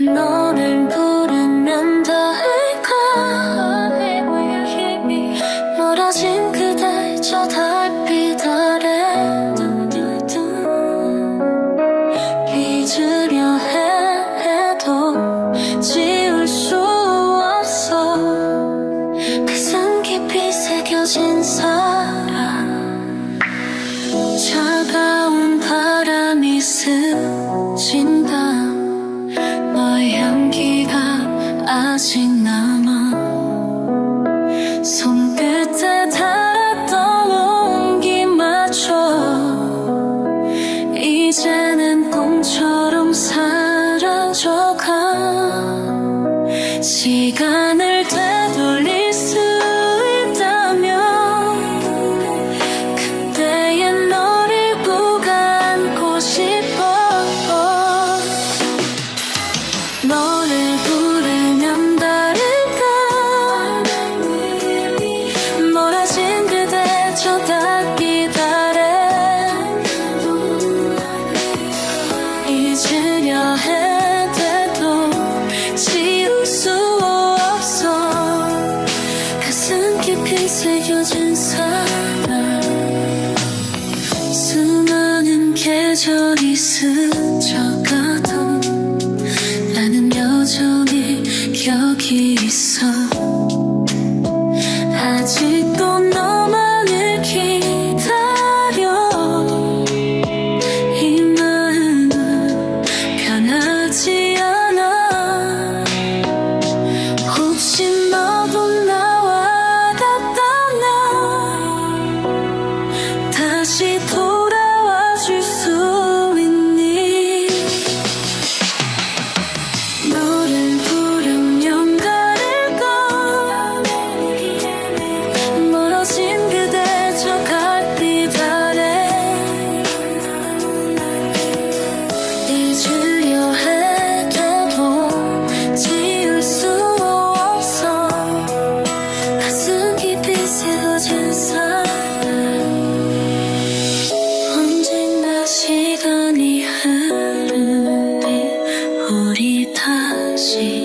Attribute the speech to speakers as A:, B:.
A: 너를 부르면 닿을까 멀어진 그대 저 달빛 아래 잊으려 해도 지울 수 없어. 가슴 깊이 새겨진 사랑 차가운 바람이 스친 아직 남아 손끝에 닿았던 온기마저 이제는 꿈처럼 사라져가 시간 잊혀진 사랑 수많은 계절이 스쳐가 心。